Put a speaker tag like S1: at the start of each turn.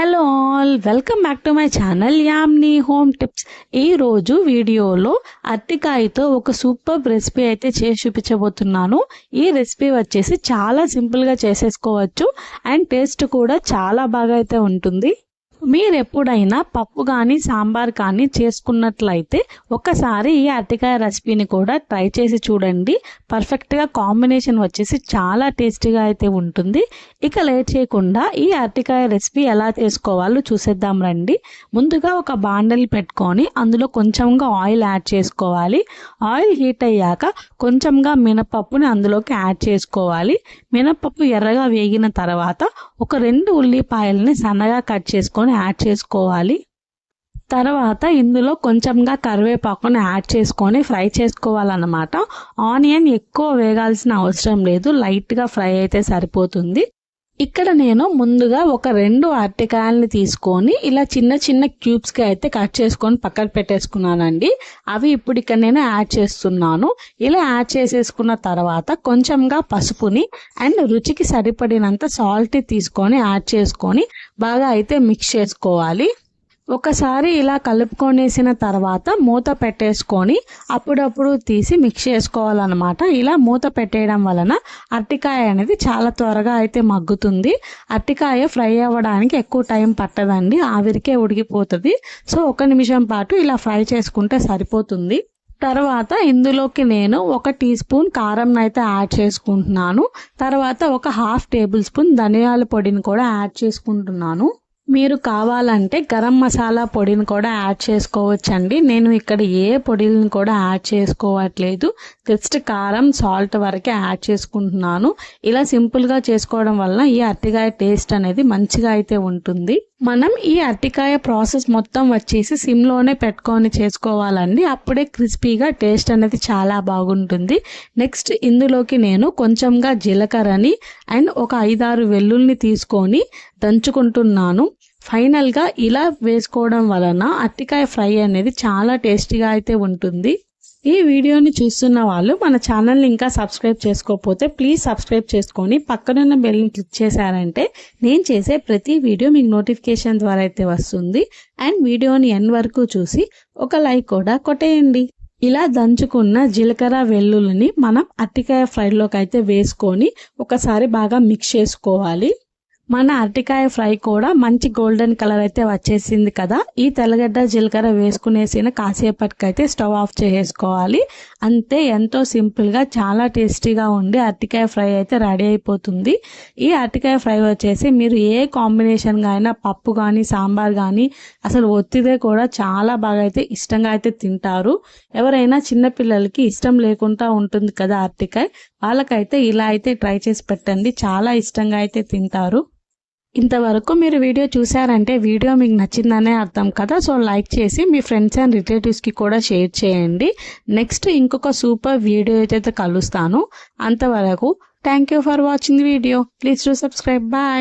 S1: Hello all welcome back to my channel Yamni home tips. ఈరోజు వీడియోలో అత్తికాయతో ఒక super recipe అయితే చేసి చూపించబోతున్నాను. ఈ రెసిపీ వచ్చేసి చాలా సింపుల్గా చేసేసుకోవచ్చు అండ్ టేస్ట్ కూడా చాలా బాగా అయితే ఉంటుంది. మీరు ఎప్పుడైనా పప్పు కానీ సాంబార్ కానీ చేసుకున్నట్లయితే ఒకసారి ఈ అరటికాయ రెసిపీని కూడా ట్రై చేసి చూడండి. పర్ఫెక్ట్గా కాంబినేషన్ వచ్చేసి చాలా టేస్టీగా అయితే ఉంటుంది. ఇక లేట్ చేయకుండా ఈ అరటికాయ రెసిపీ ఎలా చేసుకోవాలో చూసేద్దాం రండి. ముందుగా ఒక బాండల్ పెట్టుకొని అందులో కొంచెంగా ఆయిల్ యాడ్ చేసుకోవాలి. ఆయిల్ హీట్ అయ్యాక కొంచెంగా మినపప్పుని అందులోకి యాడ్ చేసుకోవాలి. మినపప్పు ఎర్రగా వేగిన తర్వాత ఒక రెండు ఉల్లిపాయలని సన్నగా కట్ చేసుకొని యాడ్ చేసుకోవాలి. తర్వాత ఇందులో కొంచెంగా కరివేపాకుని యాడ్ చేసుకొని ఫ్రై చేసుకోవాలన్నమాట. ఆనియన్ ఎక్కువ వేగాల్సిన అవసరం లేదు. లైట్గా ఫ్రై అయితే సరిపోతుంది. ఇక్కడ నేను ముందుగా ఒక రెండు అరటికాయలని తీసుకొని ఇలా చిన్న చిన్న క్యూబ్స్కి అయితే కట్ చేసుకొని పక్కన పెట్టేసుకున్నానండి. అవి ఇప్పుడు ఇక్కడ నేను యాడ్ చేస్తున్నాను. ఇలా యాడ్ చేసేసుకున్న తర్వాత కొంచెంగా పసుపుని అండ్ రుచికి సరిపడినంత సాల్ట్ తీసుకొని యాడ్ చేసుకొని బాగా అయితే మిక్స్ చేసుకోవాలి. ఒకసారి ఇలా కలుపుకొనేసిన తర్వాత మూత పెట్టేసుకొని అప్పుడప్పుడు తీసి మిక్స్ చేసుకోవాలన్నమాట. ఇలా మూత పెట్టేయడం వలన అరటికాయ అనేది చాలా త్వరగా అయితే మగ్గుతుంది. అరటికాయ ఫ్రై అవ్వడానికి ఎక్కువ టైం పట్టదండి. ఆవిరికే ఉడికిపోతుంది. సో ఒక నిమిషం పాటు ఇలా ఫ్రై చేసుకుంటే సరిపోతుంది. తర్వాత ఇందులోకి నేను ఒక టీ స్పూన్ కారం అయితే యాడ్ చేసుకుంటున్నాను. తర్వాత ఒక హాఫ్ టేబుల్ స్పూన్ ధనియాల పొడిని కూడా యాడ్ చేసుకుంటున్నాను. మీరు కావాలంటే గరం మసాలా పొడిని కూడా యాడ్ చేసుకోవచ్చండి. నేను ఇక్కడ ఏ పొడిని కూడా యాడ్ చేసుకోవట్లేదు. జస్ట్ కారం సాల్ట్ వరకే యాడ్ చేసుకుంటున్నాను. ఇలా సింపుల్గా చేసుకోవడం వలన ఈ అరటికాయ టేస్ట్ అనేది మంచిగా అయితే ఉంటుంది. మనం ఈ అరటికాయ ప్రాసెస్ మొత్తం వచ్చేసి సిమ్లోనే పెట్టుకొని చేసుకోవాలండి. అప్పుడే క్రిస్పీగా టేస్ట్ అనేది చాలా బాగుంటుంది. నెక్స్ట్ ఇందులోకి నేను కొంచెంగా జీలకర్రని అండ్ ఒక ఐదారు వెల్లుల్ని తీసుకొని దంచుకుంటున్నాను. ఫైనల్గా ఇలా వేసుకోవడం వలన అరటికాయ ఫ్రై అనేది చాలా టేస్టీగా అయితే ఉంటుంది. ఈ వీడియోని చూస్తున్న వాళ్ళు మన ఛానల్ని ఇంకా సబ్స్క్రైబ్ చేసుకోకపోతే ప్లీజ్ సబ్స్క్రైబ్ చేసుకొని పక్కనున్న బెల్ని క్లిక్ చేశారంటే నేను చేసే ప్రతి వీడియో మీకు నోటిఫికేషన్ ద్వారా అయితే వస్తుంది. అండ్ వీడియోని ఎన్ వరకు చూసి ఒక లైక్ కూడా కొట్టేయండి. ఇలా దంచుకున్న జీలకర్ర వెల్లుల్లిని మనం అరటికాయ ఫ్రైలోకి అయితే వేసుకొని ఒకసారి బాగా మిక్స్ చేసుకోవాలి. మన అరటికాయ ఫ్రై కూడా మంచి గోల్డెన్ కలర్ అయితే వచ్చేసింది కదా. ఈ తెల్లగడ్డ జీలకర్ర వేసుకునేసిన కాసేపటికైతే స్టవ్ ఆఫ్ చేసేసుకోవాలి. అంతే ఎంతో సింపుల్గా చాలా టేస్టీగా ఉండి అరటికాయ ఫ్రై అయితే రెడీ అయిపోతుంది. ఈ అరటికాయ ఫ్రై వచ్చేసి మీరు ఏ కాంబినేషన్గా అయినా పప్పు కానీ సాంబార్ కానీ అసలు ఒత్తిదే కూడా చాలా బాగా అయితే ఇష్టంగా అయితే తింటారు. ఎవరైనా చిన్నపిల్లలకి ఇష్టం లేకుండా ఉంటుంది కదా అరటికాయ వాళ్ళకైతే ఇలా అయితే ట్రై చేసి పెట్టండి. చాలా ఇష్టంగా అయితే తింటారు. ఇంతవరకు మీరు వీడియో చూసారంటే వీడియో మీకు నచ్చిందనే అర్థం కదా. సో లైక్ చేసి మీ ఫ్రెండ్స్ అండ్ రిలేటివ్స్కి కూడా షేర్ చేయండి. నెక్స్ట్ ఇంకొక సూపర్ వీడియో అయితే కలుస్తాను అంతవరకు thank you for watching video. Please to subscribe. Bye.